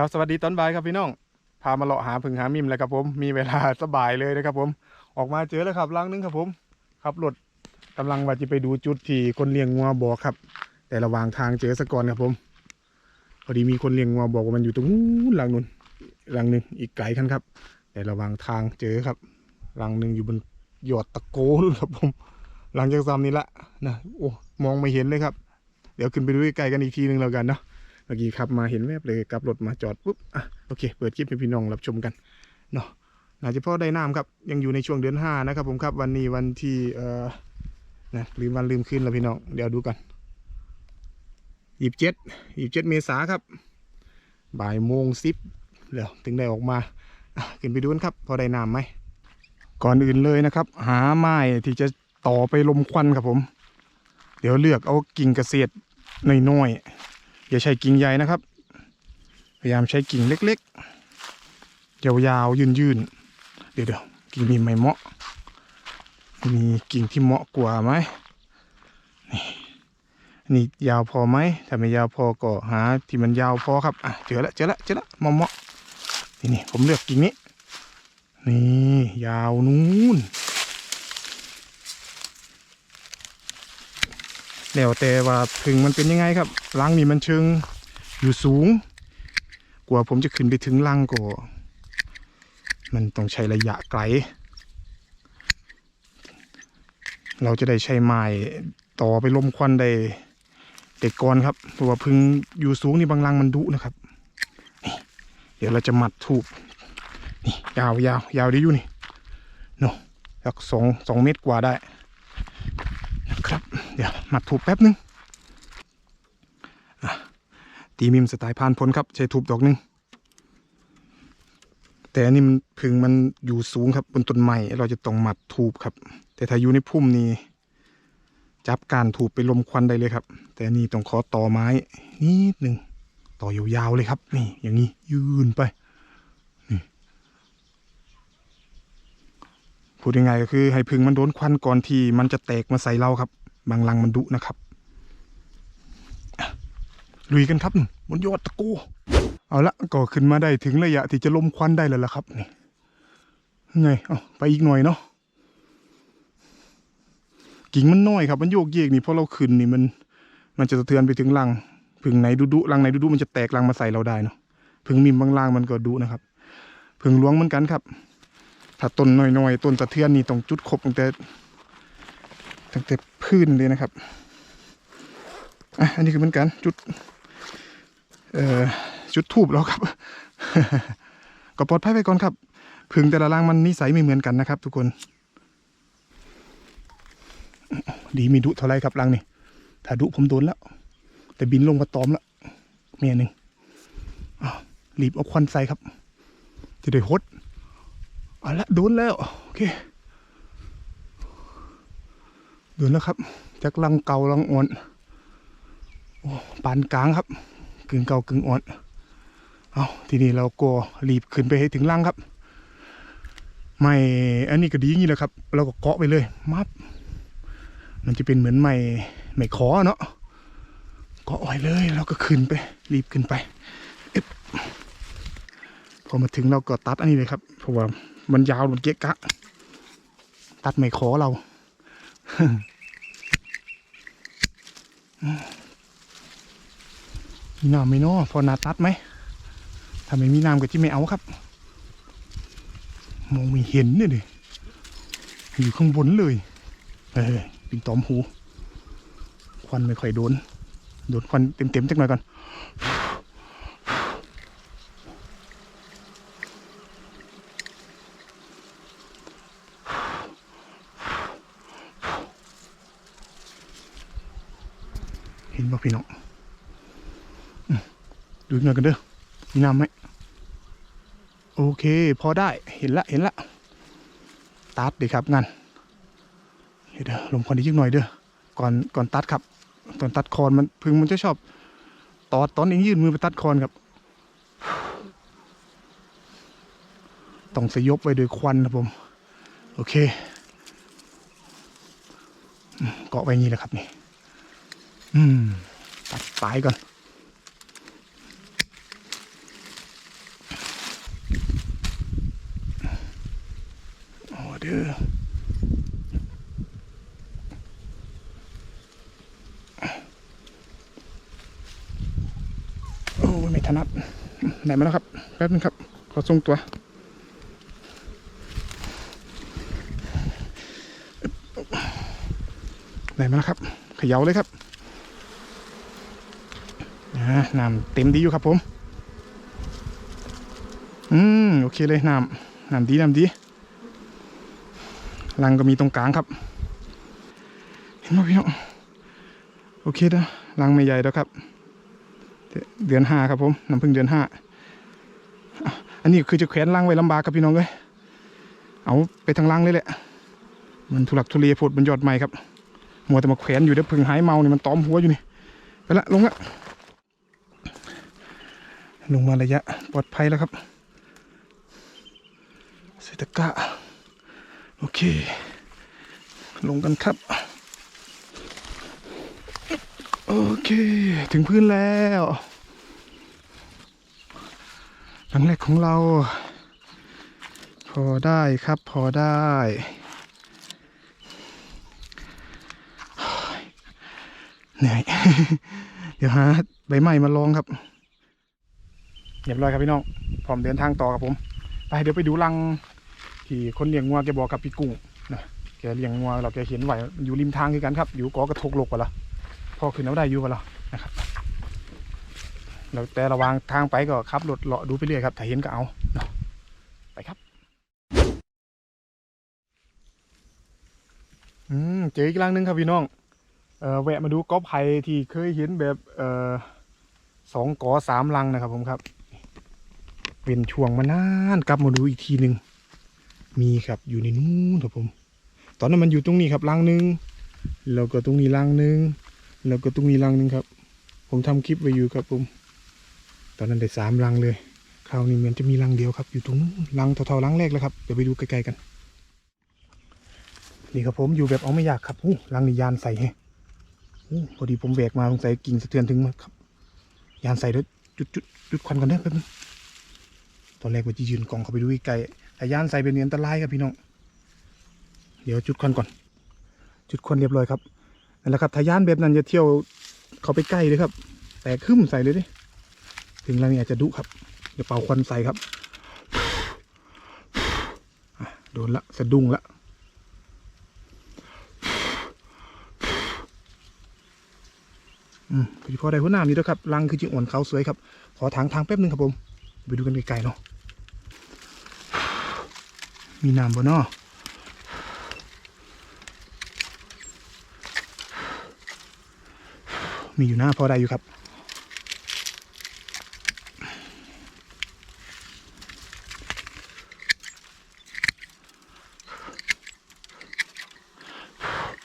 ครับสวัสดีตอนบ่ายครับพี่น้องพามาเลาะหาผึ่งหามิมแล้วครับผมมีเวลาสบายเลยนะครับผมออกมาเจอแล้วครับลังนึงครับผมขับรถกำลังว่าจะไปดูจุดที่คนเลี้ยงงัวบอกครับ แต่ระหว่างทางเจอสะก่อนครับผม พอดีมีคนเลี้ยงงัวบอกว่ามันอยู่ตรงนู้นหลังนู้นหลังหนึ่งอีกไกลคันครับ แต่ระหว่างทางเจอครับหลังหนึ่งอยู่บนยอดตะโกนครับผม หลังจากซ้ำนี้ละนะโอ้มองไม่เห็นเลยครับ เดี๋ยวขึ้นไปดูใกล้กันอีกทีหนึ่งแล้วกันเนาะ เมื่อกี้ขับมาเห็นแวบเลยกลับรถมาจอดปุ๊บอะโอเค เปิดคลิปให้พี่น้องรับชมกันเนาะน่าจะพ่อได้น้ำครับ ยังอยู่ในช่วงเดือนห้านะครับผมครับวันนี้วันที่เอ่อนะลืมวันลืมคืนแล้วพี่น้องเดี๋ยวดูกันยี่สิบเจ็ดยี่สิบเจ็ดเมษาครับ บ่ายโมงสิบแล้วถึงได้ออกมาขึ้นไปดูกันครับ พอได้น้ำไหมก่อนอื่นเลยนะครับ หาไม้ที่จะต่อไปลมควันครับผม เดี๋ยวเลือกเอากิ่งเกษตรน้อย อย่าใช้กิ่งใหญ่นะครับ พยายามใช้กิ่งเล็กๆ ยาวๆ ยืนๆ เดี๋ยวเดี๋ยวกิ่งนี้ไม่เหมาะ มีกิ่งที่เหมาะกว่าไหมนี่นี่ยาวพอไหมถ้าไม่ยาวพอก็หาที่มันยาวพอครับอะเจอละเจอละเจอละเหมาะเหมาะนี่นี่ผมเลือกกิ่งนี้ นี่ยาวนู้น แล้วแต่ว่าพึงมันเป็นยังไงครับรังนี่มันเชิงอยู่สูง กว่าผมจะขึ้นไปถึงรังก็มันต้องใช้ระยะไกล เราจะได้ใช้ไม้ต่อไปลมควันได้เด็กก่อนครับเพราะว่าพึ่งอยู่สูงนี่บางรังมันดุนะครับนี่เดี๋ยวเราจะมัดถูกนี่ยาวยาวยาวดีอยู่นี่เนาะสักสองสองเมตรกว่าได้ เดี๋ยวมัดถูกแป๊บนึงอะตีมิมสไตล์พานพ้นครับใช้ถูกดอกหนึง แต่อันนี้มันพึงมันอยู่สูงครับบนต้นไม้เราจะต้องหมัดถูกครับ แต่ถ้าอยู่ในพุ่มนี่จับการถูกไปลมควันได้เลยครับ แต่อันนี่ต้องขอต่อไม้นิดหนึ่งต่อยาวๆเลยครับ นี่อย่างนี้ยืนไปนี่พูดยังไงก็คือให้พึ่งมันโดนควันก่อนที่มันจะแตกมาใส่เราครับ บางรังมันดุนะครับลุยกันครับบนยอดตะโกเอาละก็ขึ้นมาได้ถึงระยะที่จะลมควันได้แล้วล่ะครับนี่ไงเอาไปอีกหน่อยเนาะกิ่งมันน้อยครับ มันโยกเยกนี่เพราะเราขึ้นนี่มัน มันจะสะเทือนไปถึงรังผึ่งไหนดุดุรังไหนดุดุมันจะแตกรังมาใส่เราได้เนาะผึ่งมิมบางรังมันก็ดุนะครับผึ่งหลวงเหมือนกันครับ ถ้าต้นน้อยๆต้นสะเทือนนี่ต้องจุดครบตั้งแต่ ตั้งแต่พื้นเลยนะครับอะอันนี้คือเหมือนกันจุดเอ่อจุดทูบแล้วครับ ก็ปลอดภัยไปก่อนครับผึ่งแต่ละรังมันนิสัยไม่เหมือนกันนะครับ ทุกคน ดีมีดุเท่าไรครับรังนี่ถ้าดุผมโดนแล้ว แต่บินลงกระตอมแล้วเมียหนึ่งรีบเอาควันใส่ครับ จะได้หดเอาละโดนแล้ว โอเค ดนแล้วครับจากรังเก่ารังอ่อนโอ้ปานกลางครับ กึ่งเก่ากึ่งอ่อนเอาทีนี้เราก็รีบขึ้นไปให้ถึงล่างครับ ไม่อันนี้ก็ดีอย่างนี้แหละครับ เราก็เกาะไปเลยมับมันจะเป็นเหมือนไม่ไม่ขอเนาะเกาะไว้เลยเราก็ขึ้นไป รีบขึ้นไปอพอมาถึงเราก็ตัดอันนี้เลยครับเพราะว่ามันยาวมันเกะกะ ตัดไม่ขอเรา มีน้ำไหมเนาะพอนาตัดไหมถ้าไม่มีน้ำก็ที่ไม่เอาครับ มองไม่เห็นเนี่ยดิอยู่ข้างบนเลยเฮ้ยปิงตอมหู ควันไม่ค่อยโดน โดนควันเต็มๆจักหน่อยก่อน เห็นป่ะพี่น้อง ดูหน่อยกันเด้อมีน้ำไหมโอเค พอได้เห็นละเห็นละตัดดีครับงั้นเดี๋ยวเด้อลมควันอีกหน่อยเด้อก่อนก่อนตัดครับตอนตัดคอนมันพึ่งมันจะชอบตอดตอนเองยื่นมือไปตัดคอนครับต้องสยบไว้โดวยควันครับผม โอเคเกาะไว้นี้แหละครับนี่ อืม ตัดปลายก่อน เด้อโอ้ยไม่ถนัด ไหนมาแล้วครับ แป๊บนึงครับ ขอทรงตัว ไหนมาแล้วครับ เขย่าเลยครับน้ำเต็มดีอยู่ครับผม อืม โอเคเลยน้ำน้ำดีน้ำดีรังก็มีตรงกลางครับ เห็นไหมพี่น้องโอเคนะรังไม่ใหญ่แล้วครับ เดือนห้าครับผม น้ำพึ่งเดือนห้า อันนี้คือจะแขวนรังไว้ลำบากครับพี่น้องเลยเอาไปทางรังเลยแหละ มันทุลักทุเลโพดบนยอดไม้ครับมัวแต่มาแขวนอยู่เดี๋ยวพึ่งหายเมาเนี่ยมันตอมหัวอยู่นี่ไปละลงละลงมาระยะปลอดภัยแล้วครับเซตกะโอเค ลงกันครับ โอเค ถึงพื้นแล้ว งแรกของเรา พอได้ครับพอได้ เหนื่อย เดี๋ยวหาใบไม้มาลองครับเรียบร้อยครับพี่น้องพร้อมเดินทางต่อครับผม ไปเดี๋ยวไปดูรังที่คนเลี้ยงงัวแกบอกกับพี่กุ้งนะแกเลี้ยงงัวเราแกเห็นไหวอยู่ริมทางคือกันครับ อยู่กอกระทกโลกกว่าละพอขึ้นเอาได้อยู่กว่าละนะครับ แล้วแต่ระวางทางไปก็ขับรถเลาะดูไปเรื่อยครับ ถ้าเห็นก็เอาเนาะไปครับ อืมเจออีกรังหนึงครับพี่น้อง เอ่อแวะมาดูกอไผ่ที่เคยเห็นแบบเอ่อสองกอสามลังนะครับผมครับเป็นช่วงมานานกลับมาดูอีกทีหนึ่งมีครับอยู่ในนู้นครับผม ตอนนั้นมันอยู่ตรงนี้ครับลังหนึ่งแล้วก็ตรงนี้ลังหนึ่งแล้วก็ตรงนี้ลังหนึ่งครับ ผมทำคลิปไว้อยู่ครับผม ตอนนั้นได้สามลังเลยคราวนี้เหมือนจะมีลังเดียวครับ อยู่ตรงนู้นลังเท่าๆลังแรกแล้วครับเดี๋ยวไปดูใกล้ๆกัน นี่ครับผมอยู่แบบเอาไม่อยากครับอู้ลังนี่ยานใส่ให้โอ้พอดีผมแหวกมาสงสัยกิ่งสะเทือนถึงมาครับ ยานใส่ด้วยจุดจุดจุดควันกันเด้อแป๊บนึงตอนแรกว่าจะยืนกองเขาไปดูไกลแต่ยานใส่เป็นอันตรายครับพี่น้อง เดี๋ยวจุดควันก่อน จุดควันเรียบร้อยครับนั่นแหละครับถ้ายานแบบนั้นจะเที่ยวเขาไปใกล้เลยครับ แต่ขึ้นใส่เลยดิ ถึงแล้วนี่อาจจะดุครับ เดี๋ยวเป่าควันใส่ครับโดนละสะดุ้งละอืมพอได้หัวหน้านี่แล้วครับรังคือจิงอ่อนเขาสวยครับ ขอทางทางแป๊บนึงครับผมไปดูกันไกลๆเนาะมีน้ำบ่เนาะมีอยู่หน้าพอได้อยู่ครับ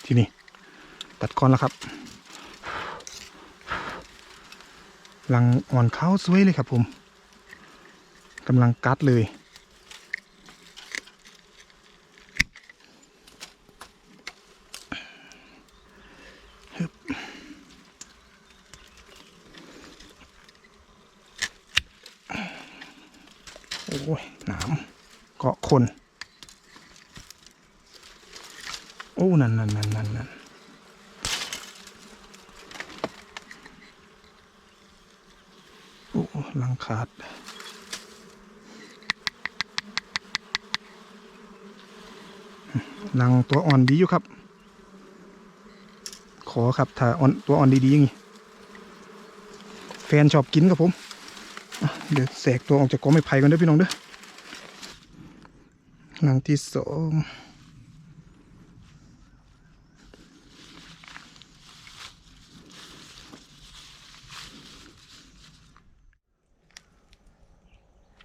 ที่นี่ ตัดคอนแล้วครับหลังอ่อนเขาสวยเลยครับผมกำลังกัดเลย โอ้ยหนามเกาะคน โอ้ นั่นนั่นนั่นนั่นนั่น โอ้หลัง ขาดหลังตัวอ่อนดีอยู่ครับ ขอครับถ้าอ่อนตัวอ่อนดีๆอย่างนี้แฟนชอบกินครับผม เดี๋ยวแสกตัวออกจากกอไม้ไผ่ก่อนเด้อพี่น้องเด้อหลังที่สอง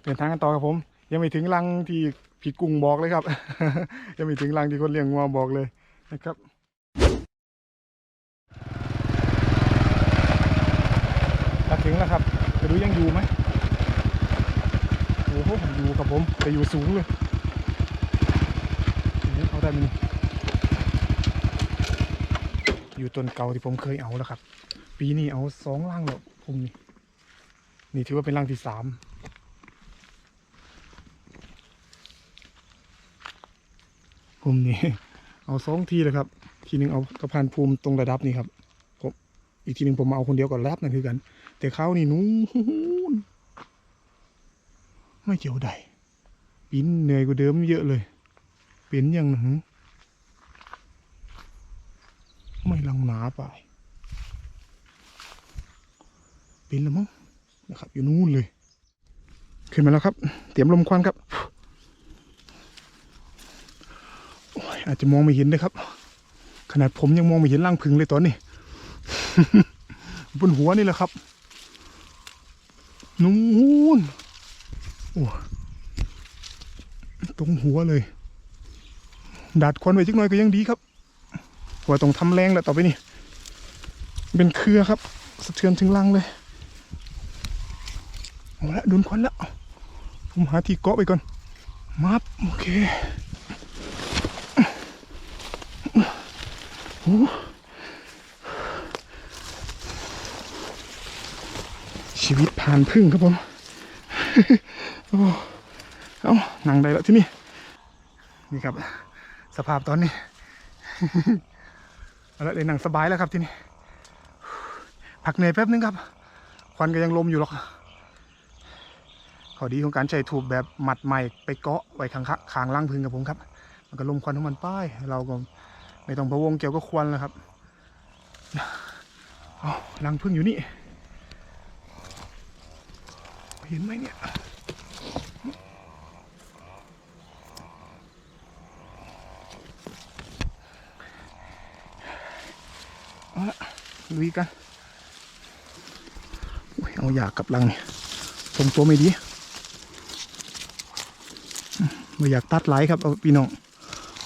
ดินทางกันต่อครับผม ยังไม่ถึงรังที่พี่กุ้งบอกเลยครับ ยังไม่ถึงรังที่คนเลี้ยงงัวบอกเลยนะครับมาถึงแล้วครับจะดูยังอยู่ไหมโอ้โหอยู่ครับผมแต่อยู่สูงเลยโอ้โหเอาได้ไหมอยู่ต้นเก่าที่ผมเคยเอาแล้วครับ ปีนี้เอาสองรังแล้วผมนี่นี่ถือว่าเป็นรังที่สาม ผมนี่เอาสองทีเลยครับ ทีหนึ่งเอากระพานภูมิตรงระดับนี่ครับผมอีกทีหนึ่งผมมาเอาคนเดียวก่อนรบนั่นคือกัน แต่เขานี่นู้นไม่เกี่ยวใดปิ้นเหนื่อยกว่าเดิมเยอะเลยเป็นยังหนึ่งไม่ลังหนาไปเป็นแล้วมั้งนะครับ อยู่นู้นเลย ขึ้นมาแล้วครับ เตรียมลมควันครับ อาจจะมองไม่เห็นเลยครับ ขนาดผมยังมองไม่เห็นร่างพึงเลยตอนนี้บนหัวนี่แหละครับนูนโอ้ตรงหัวเลยดัดควันไว้จักหน่อยก็ยังดีครับหัวต้องทำแรงแล้วต่อไปนี่เป็นเครือครับสะเทือนถึงรังเลยเอาละโดนควันแล้วผมหาที่เกาะไปก่อนมับโอเคโอ้ ชีวิตผ่านพึ่งครับผมโอ้เอานั่งได้แล้วที่นี่ นี่ครับ สภาพตอนนี้เอาละได้นั่งสบายแล้วครับที่นี่พักเหนื่อยแป๊บนึงครับ ควันก็ยังลมอยู่หรอกข้อดีของการใช้ถูกแบบหมัดใหม่ไปเกาะไว้ข้างๆคางล่างพึ่งกับผมครับ มันก็ลมควันของมันป้าย เราก็ ไม่ต้องพะวงเกี่ยวกับควันแล้วครับเอาลังพึ่งอยู่นี่ เห็นไหมเนี่ยเอาละลุยกันเอาอยากกับลังเนี่ยทรงตัวไม่ดีไม่อยากตัดไหลครับเอาพี่น้อง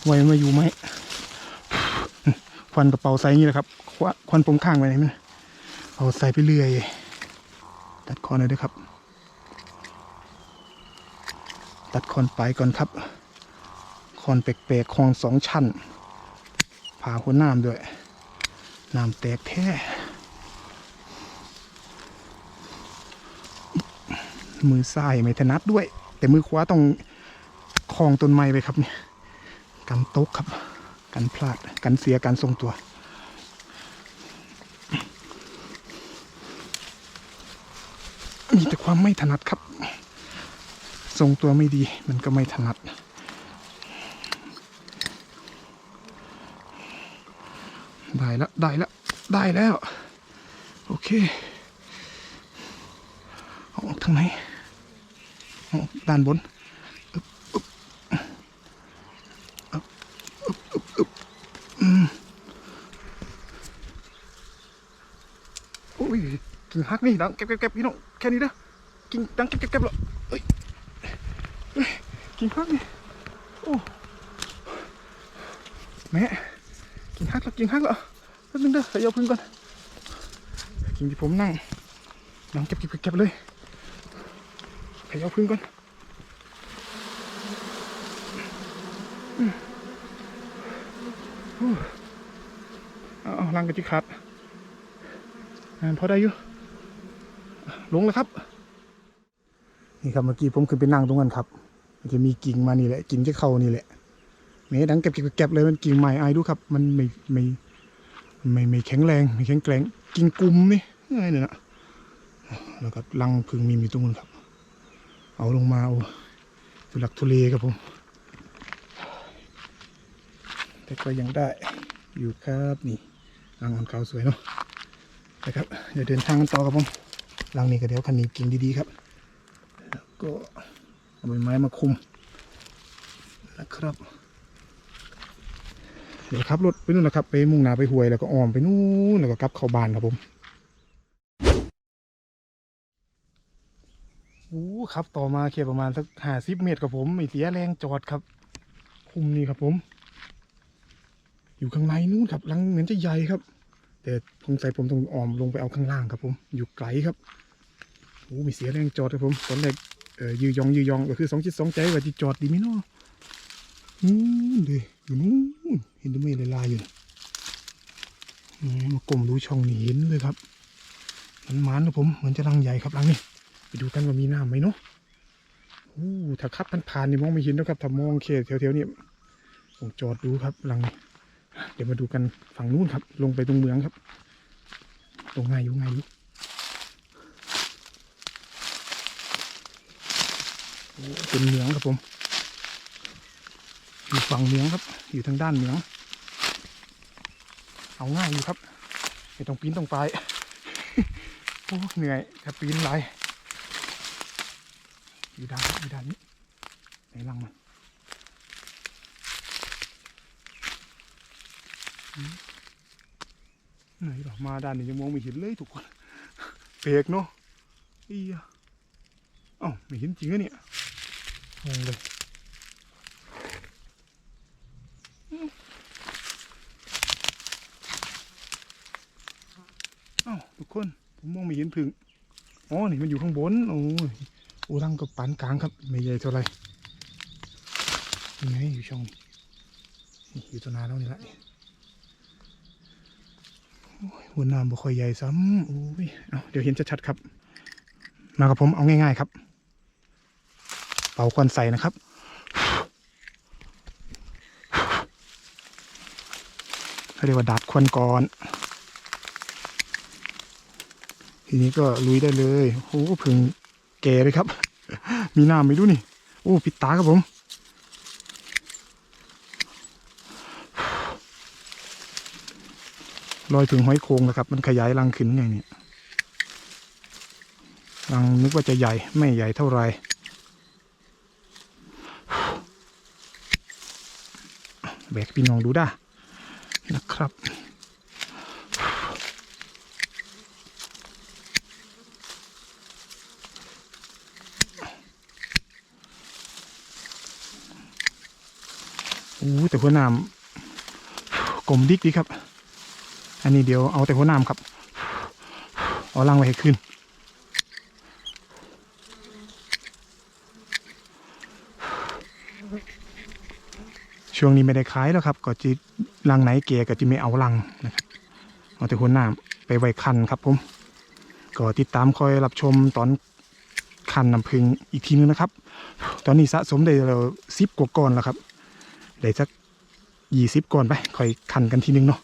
ไว้มาอยู่ไหม ควันกระเป๋าใส่อย่างนี้แหละครับ ควันควันผมข้างไว้ไหนมันเอาใส่ไปเรื่อยตัดคอหนเลยด้วยครับ ตัดคอนไปก่อนครับ คอนแปลกๆคอนสองชั้นผ่าหัวน้ำด้วยน้ำแตกแท้มือซ้ายไม่ถนัดด้วย แต่มือขวาต้องคลองต้นไม้ไปครับเนี่ยกันตกครับ กันพลาดกันเสียการทรงตัว มีแต่ความไม่ถนัดครับ ทรงตัวไม่ดีมันก็ไม่ถนัดได้แล้วได้แล้วได้แล้ว โอเคออกทางไหนเอาออกด้านบนอึ๊บอึ๊บอึ๊บอึ๊บอึ๊บอึ๊บอืม โอ้ยกิ่งหักนี่ดังเก็บเก็บเก็บพี่น้องแค่นี้เด้อกิ่งดังเก็บเก็บเก็บแล้วเอ้ยเอ้ยกิ่งหักนี่โอ้แม่กิ่งหักแล้วกิ่งหักแล้วแป๊บนึงเด้อเดี๋ยวพึ่งก่อนกิ่งที่ผมนั่งดังเก็บเก็บเก็บเก็บเลยเขย่าพึ่งก่อนอืมโอ้เอาเอาลังกระจิขาดพอได้อยู่ลงแล้วครับ นี่ครับเมื่อกี้ผมขึ้นไปนั่งตรงนั้นครับ มันจะมีกิ่งมานี่แหละกิ่งจะเข้านี่แหละเมดังเก็บเก็บเลยมันกิ่งใหม่อายดูครับ มันไม่ไม่ไม่ไม่แข็งแรงไม่แข็งแกร่งกิ่งกลุ่มนี่ไงเนี่ยนะแล้วก็ลังพึ่งมีมีตรงนั้นครับ เอาลงมาเอาทุลักทุเลครับผมแต่ก็ยังได้อยู่ครับนี่ รังอ่อนขาสวยเนาะนะครับเดี๋ยวเดินทางกันต่อครับผมรังนี้ก็เดี๋ยวคันนี้กิ่งดีๆครับ แล้วก็เอาใบไม้มาคุมนะครับเดี๋ยวขับรถไปนู่นนะครับ ไปมุ่งหน้าไปห้วยแล้วก็อ้อมไปนู่นแล้วก็กลับเข้าบ้านครับผมโอ้ครับต่อมาเขตประมาณสักห้าสิบเมตรครับผมไม่เสียแรงจอดครับ คุมนี่ครับผม อยู่ข้างในนู้นครับลังเหมือนจะใหญ่ครับ แต่สงสัยผมต้องออมลงไปเอาข้างล่างครับผมอยู่ไกลครับโอ้ไม่เสียแรงจอดครับผมตอนแรกเออยืยองยืยองก็คือสองจิตสองใจว่าจะจอดดีไหมเนาะนู่นเลยอยู่นู่นเห็นต้นไม้ลายอยู่น่มากลมดูช่องนี่เห็นเลยครับมันมันๆครับผมเหมือนจะรังใหญ่ครับรังนี้ไปดูกันว่ามีน้ำไหมเนาะโอ้ถ้าขับผ่านๆนี่มองไม่เห็นนะครับถ้ามองเขตแถวๆนี้ผมจอดดูครับหลังนี้ เดี๋ยวมาดูกันฝั่งนู้นครับ ลงไปตรงเมืองครับตรงง่ายอยู่ง่ายอยู่เป็นเมืองครับผม อยู่ฝั่งเมืองครับ อยู่ทางด้านเมือง เอาง่ายอยู่ครับไม่ต้องปีนต้องไปโอ้เหนื่อยถ้าปีนไหลอยู่ด้านอยู่ด้านนี้ไหนลังมันอืม ไหนหรอมาด้านนี้ยังมองไม่เห็นเลยทุกคนเปกเนาะอียเอ้าไม่เห็นจริงอะเนี่ยงงเลยอืมเอ้าทุกคนผมมองไม่เห็นผึ่งอ๋อนี่มันอยู่ข้างบนโอ้ยโอ้รังกับปานกลางครับ ไม่ใหญ่เท่าไหรยังไงอยู่ช่องนี้นี่อยู่ตัวนานแล้วนี่แหละโอ้ย หัวน้ำบ่ค่อยใหญ่ซ้ำโอ้ยเอาเดี๋ยวเห็นชัดๆครับ มากับผมเอาง่ายๆครับ เป่าควันใส่นะครับเขาเรียกว่าดัดควันก่อนทีนี้ก็ลุยได้เลยโอ้โหพึ่งแก่เลยครับ มีน้ำไม่รู้นี่ โอ้ ปิดตาครับผม ลอยถึงห้อยโครงแล้วครับ มันขยายรังขึ้นไงเนี่ยรังนึกว่าจะใหญ่ไม่ใหญ่เท่าไหรแบกพี่น้องดูด้านะครับโอ้แต่หัวหน้ำกลมดิกดีครับ อันนี้เดี๋ยวเอาแต่หัวน้ำครับ เอาล่างไว้ให้ขึ้นช่วงนี้ไม่ได้ขายแล้วครับ ก็จะลังไหนเกียก็จะไม่เอาลังนะครับเอาแต่หัวน้ำไปไว้คันครับผมก็ติดตามคอยรับชมตอนคันน้ำพึงอีกทีนึงนะครับ ตอนนี้สะสมได้เราซิบกว่าก้อนแล้วครับได้สักยี่สิบก่อนไปคอยคันกันทีนึงเนาะ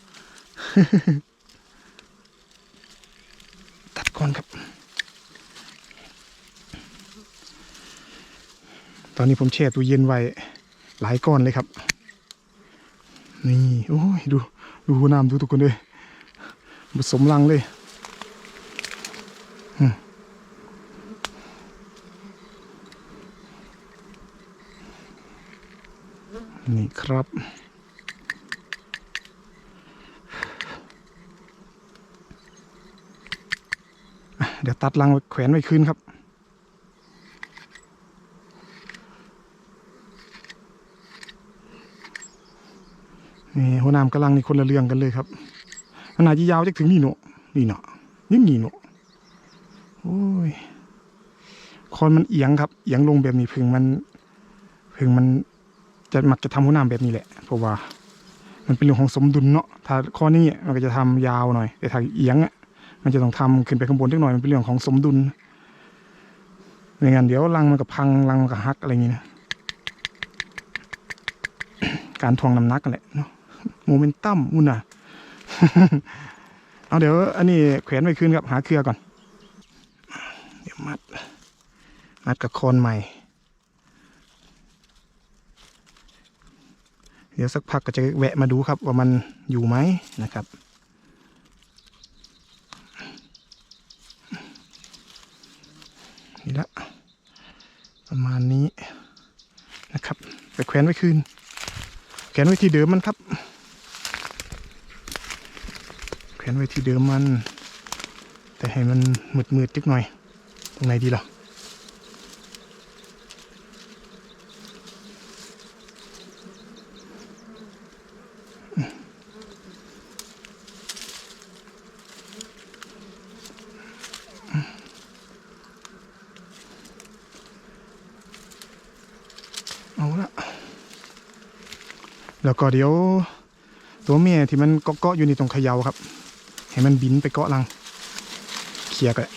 ตัดก่อนครับ ตอนนี้ผมแช่ตู้เย็นไว้หลายก้อนเลยครับ นี่โอ้ยดูดูน้ำดูทุกคนเลยผสมรังเลยนี่ครับ อะเดี๋ยวตัดรังแขวนไว้คืนครับ นี่หัวน้ำกำลังนี่คนละเรื่องกันเลยครับขนาดยาวจะถึงนี่เนาะนี่เนาะนี่นี่เนาะโอ้ยคอนมันเอียงครับ เอียงลงแบบนี้พึ่งมันพึ่งมันจะมักจะทำหัวน้ำแบบนี้แหละ เพราะว่า มันเป็นเรื่องของสมดุลเนาะถ้าคอนนี้มันก็จะทำยาวหน่อย แต่ถ้าเอียงอะ มันจะต้องทำขึ้นไปข้างบนเล็กน่อยมันเป็นเรื่องของสมดุลไม่งั้นเดี๋ยวรังมันก็พังรังมันก็หักอะไรอย่างนี้นะการทวงน้ำหนักกันแหละเนาะโมเมนตัมอุ่นน่ะเอาเดี๋ยว อันนี้แขวนไว้คืนครับหาเครือก่อน เดี๋ยวมัด มัดกับโคนใหม่ เดี๋ยวสักพักก็จะแวะมาดูครับว่ามันอยู่ไหมนะครับ นี่ละ ประมาณนี้นะครับไปแขวนไว้คืน แขวนไว้ที่เดิมมันครับ แขวนไว้ที่เดิมมัน แต่ให้มันมืดมืดๆจิกหน่อย ตรงไหนดีล่ะ แล้วก็เดี๋ยว ตัวเมียที่มันเกาะอยู่ในตรงเขยาครับ ให้มันบินไปเกาะรังเคลียร์กัน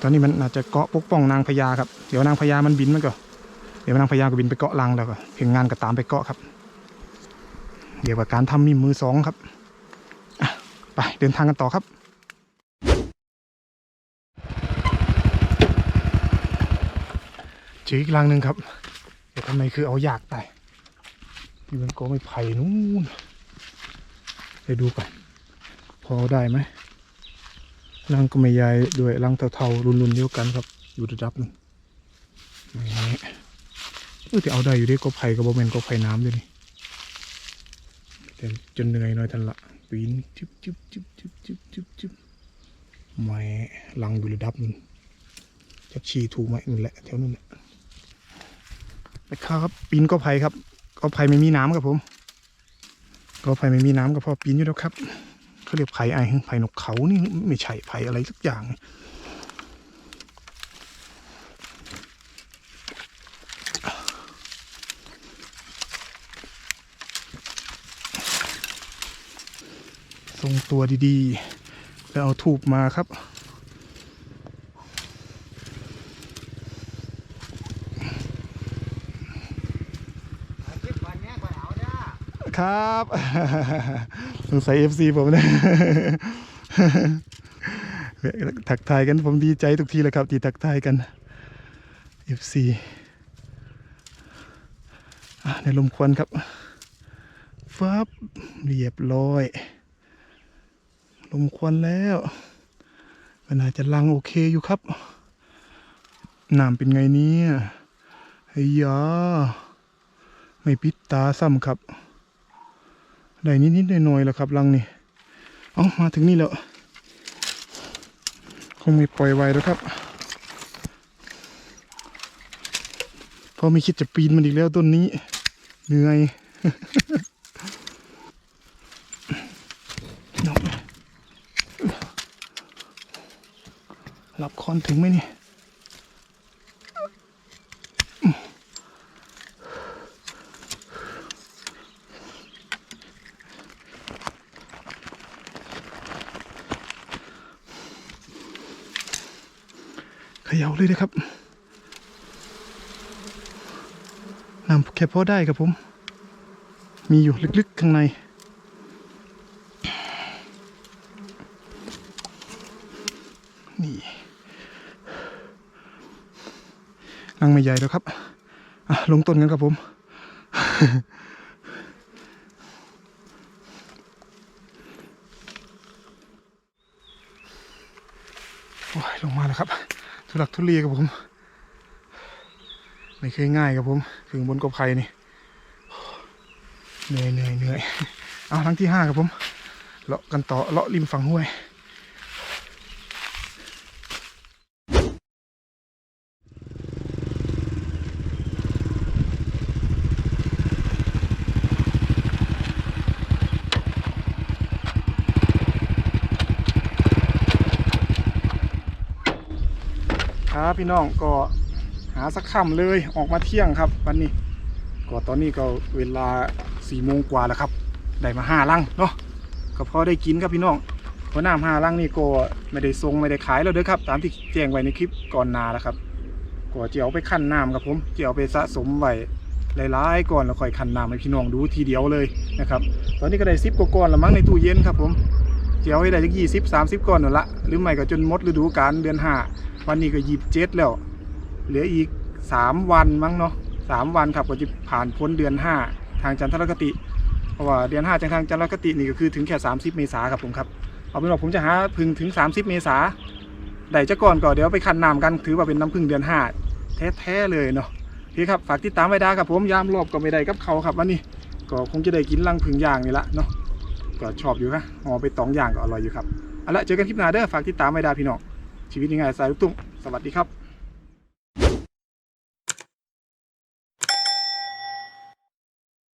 ตอนนี้มันอาจจะเกาะปกป้องนางพญาครับ เดี๋ยวนางพญามันบินมันก็ เดี๋ยวนางพญาก็บินไปเกาะรังแล้วก็เพียงงานก็ตามไปเกาะครับ เดี๋ยวกับการทำมิมมือสองครับไปเดินทางกันต่อครับ จออีกรังหนึ่งครับเดี๋ยวทำไมคือเอาอยากไปที่มันก็ไม่ไผ่นู่นไปดูก่อนพอได้ไหมรังก็ไม่ใหญ่ด้วยรังเท่าๆรุนๆเดียวกันครับ อยู่ระดับนึงนี่เออแต่เอาได้อยู่เด้ก็ไผ่กับโบเมนก็ไผ่น้ำด้วยนี่แต่จนเหนื่อยหน่อยทันละปีนจุ๊บจุ๊บจุ๊บจุ๊บจุ๊บจุ๊บจุ๊บแม่รังอยู่ระดับนึงจะฉี่ถูกไหมนั่นแหละแถวนั้นแหละ ไปครับปีนก็ไผ่ครับก็ไผ่ไม่มีน้ำครับผม ก็ไผ่ไม่มีน้ำก็พอปีนอยู่แล้วครับเขาเรียกไผ่ไอ้ไผ่นกเขานี่ไม่ใช่ไผ่อะไรสักอย่างทรงตัวดีๆ แล้วเอาถูบมาครับ ครับสงสัยเอฟซีผมนะทักทายกันผมดีใจทุกทีเลยครับ ที่ทักทายกันเอฟซีในลมควันครับฟับเรียบร้อย ลมควันแล้วมันอาจจะลังโอเคอยู่ครับน้ำเป็นไงเนี่ยไอ้ยาไม่ปิดตาซ้ำครับ ได้นิดๆหน่อยๆแล้วครับลังนี่เอามาถึงนี่แล้วคงไม่ปล่อยไว้แล้วครับเพราะไม่คิดจะปีนมันอีกแล้วต้นนี้เหนื่อยรับคอนถึงไหมนี่ ย่าเลยนะครับน้ำแค่พอได้ครับผม มีอยู่ลึกๆข้างใน นี่รังไม่ใหญ่แล้วครับ ลงต้นกันครับผม โอ้ยลงมาแล้วครับ ทุลักทุเลครับผมไม่เคยง่ายครับผมถึงบนกบไข่นี่เหนื่อยเหนื่อยเหนื่อยเอาทั้งที่ห้าครับผมเลาะกันต่อเลาะริมฝั่งห้วย ครับพี่น้องก็หาสักค่ำเลยออกมาเที่ยงครับวันนี้ ก็ตอนนี้ก็เวลาสี่โมงกว่าแล้วครับได้มาห้าลังเนาะก็พอได้กินครับพี่น้องเพราะน้ำห้าลังนี่ก็ไม่ได้ทรงไม่ได้ขายแล้วเด้อครับ ตามที่แจ้งไว้ในคลิปก่อนนาแล้วครับก็จะเอาไปขั้นน้ำครับผมจะเอาไปสะสมไว้หลายๆก่อนแล้วค่อยขั้นน้ำให้พี่น้องดูทีเดียวเลยนะครับ ตอนนี้ก็ได้ซิปกว่าก้อนละมั้งในตู้เย็นครับผม จะเอาให้ได้สักยี่สิบสามสิบก้อนนั่นละหรือไม่ก็จนหมดฤดูกาลเดือนห้าวันนี้ก็ยีบเจ็ดแล้ว เหลืออีกสามวันมั้งเนาะสามวันครับก็จะผ่านพ้นเดือนห้าทางจันทรคติเพราะว่าเดือนห้าทางจันทรคตินี่ก็คือถึงแค่สามสิบเมษาครับผมครับเอาเป็นว่าผมจะหาพึ่งถึงสามสิบเมษาได้จะก่อนก่อนเดี๋ยวไปคันน้ำกันถือว่าเป็นน้ำพึ่งเดือนห้าแท้ๆเลยเนาะพี่ครับฝากติดตามไว้ได้ครับผมยามรอบก็ไม่ได้กับเขาครับวันนี้ก็คงจะได้กินรังพึ่งย่างนี่ละเนาะ ก็ชอบอยู่ครับห่อไปตองอย่างก็อร่อยอยู่ครับเอาละเจอกันคลิปหน้าเด้อฝากติดตามไว้ได้พี่น้องชีวิตยังไงสายลูกตุ้มสวัสดีครับ